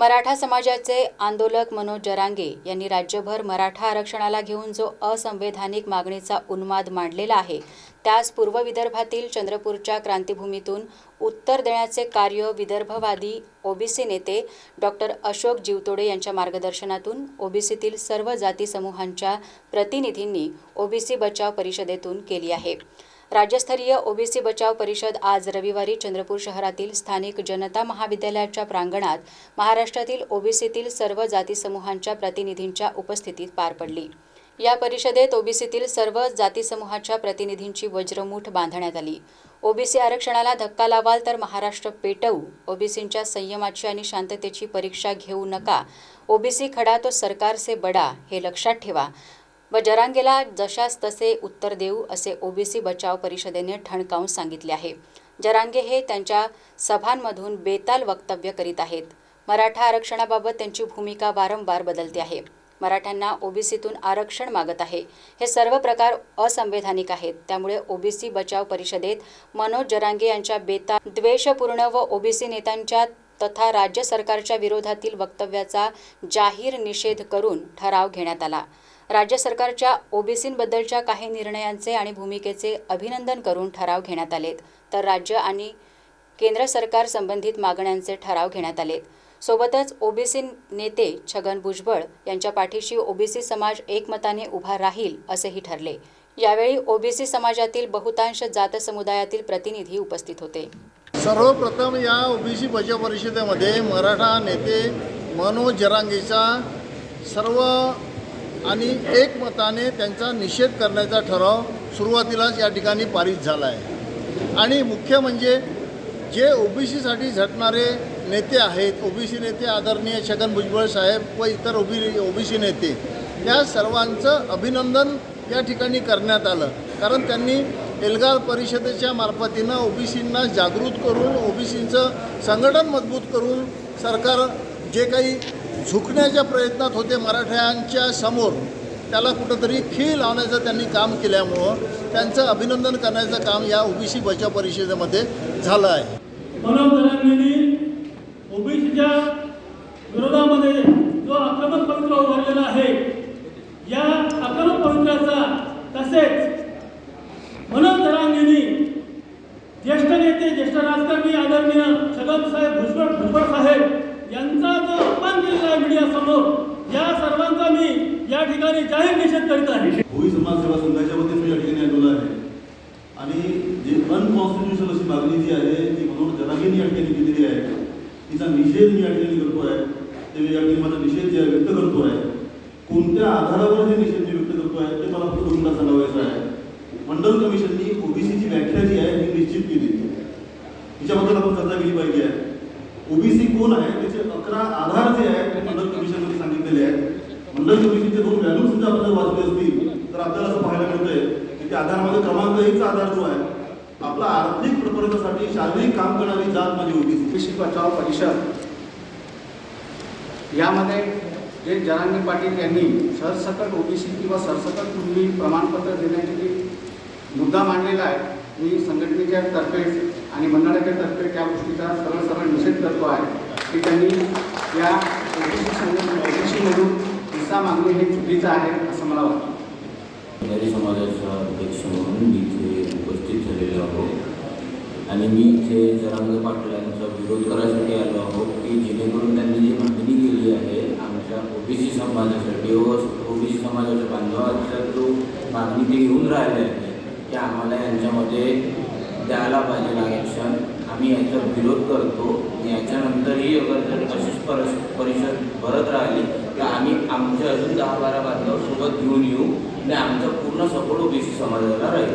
मराठा समाजाचे आंदोलक मनोज जरांगे यांनी राज्यभर मराठा आरक्षणाला घेऊन जो असंवैधानिक मागणीचा उन्माद मांडलेला आहे त्यास पूर्व विदर्भातील चंद्रपूरच्या क्रांतीभूमीतून उत्तर देण्याचे कार्य विदर्भवादी ओबीसी नेते डॉक्टर अशोक जीवतोडे यांच्या मार्गदर्शनातून ओबीसीतील सर्व जाती समूहांच्या प्रतिनिधींनी ओबीसी बचाव परिषदेतून केली आहे. राज्यस्तरीय ओबीसी बचाव परिषद आज रविवारी चंद्रपूर शहरातील स्थानिक जनता महाविद्यालयाच्या प्रांगणात महाराष्ट्रातील ओबीसीतील सर्व जातीसमूहांच्या प्रतिनिधींच्या उपस्थितीत पार पडली. या परिषदेत ओबीसीतील सर्व जातीसमूहाच्या प्रतिनिधींची वज्रमूठ बांधण्यात आली. ओबीसी आरक्षणाला धक्का लावाल तर महाराष्ट्र पेटवू ओबीसींच्या संयमाची आणि शांततेची परीक्षा घेऊ नका ओबीसी खडा तो सरकार से बडा हे लक्षात ठेवा व जरांगेला जशास तसे उत्तर देऊ असे ओबीसी बचाव परिषदेने ठणकावून सांगितले आहे. जरांगे हे त्यांच्या सभांमधून बेताल वक्तव्य करीत आहेत. मराठा आरक्षणाबाबत त्यांची भूमिका वारंवार बदलते आहे. मराठ्यांना ओबीसीतून आरक्षण मागत आहे. हे सर्व प्रकार असंवैधानिक आहेत. त्यामुळे ओबीसी बचाव परिषदेत मनोज जरांगे यांच्या बेताल द्वेषपूर्ण व ओबीसी नेत्यांच्या तथा राज्य सरकारच्या विरोधातील वक्तव्याचा जाहीर निषेध करून ठराव घेण्यात आला. राज्य सरकारच्या ओबीसींबद्दलच्या काही निर्णयांचे आणि भूमिकेचे अभिनंदन करून ठराव घेण्यात आलेत. तर राज्य आणि केंद्र सरकार संबंधित मागण्यांचे ठराव घेण्यात आलेत. सोबतच ओबीसी नेते छगन भुजबळ यांच्या पाठीशी ओबीसी समाज एकमताने उभा राहील असेही ठरले. यावेळी ओबीसी समाजातील बहुतांश जात समुदायातील प्रतिनिधी उपस्थित होते. सर्वप्रथम या ओबीसी बचाव परिषदेमध्ये मराठा नेते मनोज जरांगेचा सर्व आणि एकमताने त्यांचा निषेध करण्याचा ठराव सुरुवातीलाच या ठिकाणी पारित झाला आहे आणि मुख्य म्हणजे जे ओबीसीसाठी झटणारे नेते आहेत ओबीसी नेते आदरणीय छगन भुजबळ साहेब व इतर ओबी ओबीसी नेते या सर्वांचं अभिनंदन या ठिकाणी करण्यात आलं. कारण त्यांनी एल्गार परिषदेच्या मार्फतीनं ओबीसींना जागृत करून ओबीसींचं संघटन मजबूत करून सरकार जे काही झुकण्याच्या प्रयत्नात होते मराठ्यांच्या समोर. त्याला कुठंतरी खीळ लावण्याचं त्यांनी काम केल्यामुळं त्यांचं अभिनंदन करण्याचं काम या ओबीसी बचाव परिषदेमध्ये झालं आहे. ओबीसीच्या विरोधामध्ये जो आक्रमक पवित्र उभारलेला आहे या आक्रमक पवित्राचा तसेच मनोज जरांगेंनी ज्येष्ठ नेते ज्येष्ठ राजकारणी आदरणीय छगन साहेब भुजबळ भुजबळ साहेब यांचा जो अपमान केलेला आहे मीडियासमोर या सर्वांचा मी या ठिकाणी जाहीर निषेध करीत आहे. भोई समाज सेवा संघाच्या वतीने मी या ठिकाणी आलेलो आहे. आणि जे अनकॉन्स्टिट्युशनल अशी मागणी जी आहे ती म्हणून जरांगेंनी या ठिकाणी केलेली आहे. तिचा निषेध मी या ठिकाणी करतो आहे ते या ठिकाणी माझा निषेध जे व्यक्त करतो आहे कोणत्या आधारावर हे निषेध मी व्यक्त करतो आहे ते मला फक्त तुम्हाला सांगावायचं आहे. मंडल कमिशननी ओबीसीची व्याख्या जी आहे ही निश्चित केली. तिच्याबद्दल आपण चर्चा केली पाहिजे. आहे ओबीसी कोण आहे त्याचे अकरा आधार जे आहेत ते मंडल कमिशनमध्ये सांगितलेले आहेत. मंडल कमिशनचे दोन व्हॅल्यू सुद्धा आपल्याला वाचले असतील तर आपल्याला असं पाहायला मिळतंय की त्या आधारामध्ये क्रमांक एकचा आधार जो आहे आपला आर्थिक प्रपर्यतासाठी शारीरिक काम करणारी जात माझी होती. ओबीसी बचाव परिषद यामध्ये जे जरांगी पाटील यांनी सरसकट ओबीसी किंवा सरसकट कुणबी प्रमाणपत्र देण्याची जी मुद्दा मांडलेला आहे मी संघटनेच्या तर्फे आणि मंडळाच्या तर्फे त्या गोष्टीचा सरळ सरळ निषेध करतो आहे की त्यांनी या ओबीसी संघटना ओबीसीमधून हिस्सा मागणे हे चुकीचं आहे असं मला वाटतं. मराठी समाजाचा अध्यक्ष म्हणून मी इथे उपस्थित झालेलो आहो. आणि मी इथे जरांग पाटलांचा विरोध करायसाठी आलो आहो की जेणेकरून त्यांनी जी मागणी केली आहे आमच्या ओबीसी समाजासाठी व ओबीसी समाजाच्या बांधवाचा जो मागणी ते घेऊन राहिले आहे की आम्हाला यांच्यामध्ये द्यायला पाहिजे आरक्षण. आम्ही याचा विरोध करतो. याच्यानंतरही अगर जर अशीच परस परिषद भरत राहिली. तर आम्ही आमच्या अजून दहा बारा बांधव सोबत घेऊन येऊ. आणि आमचा पूर्ण सपोर्ट ओबीसी समाजाला राहील.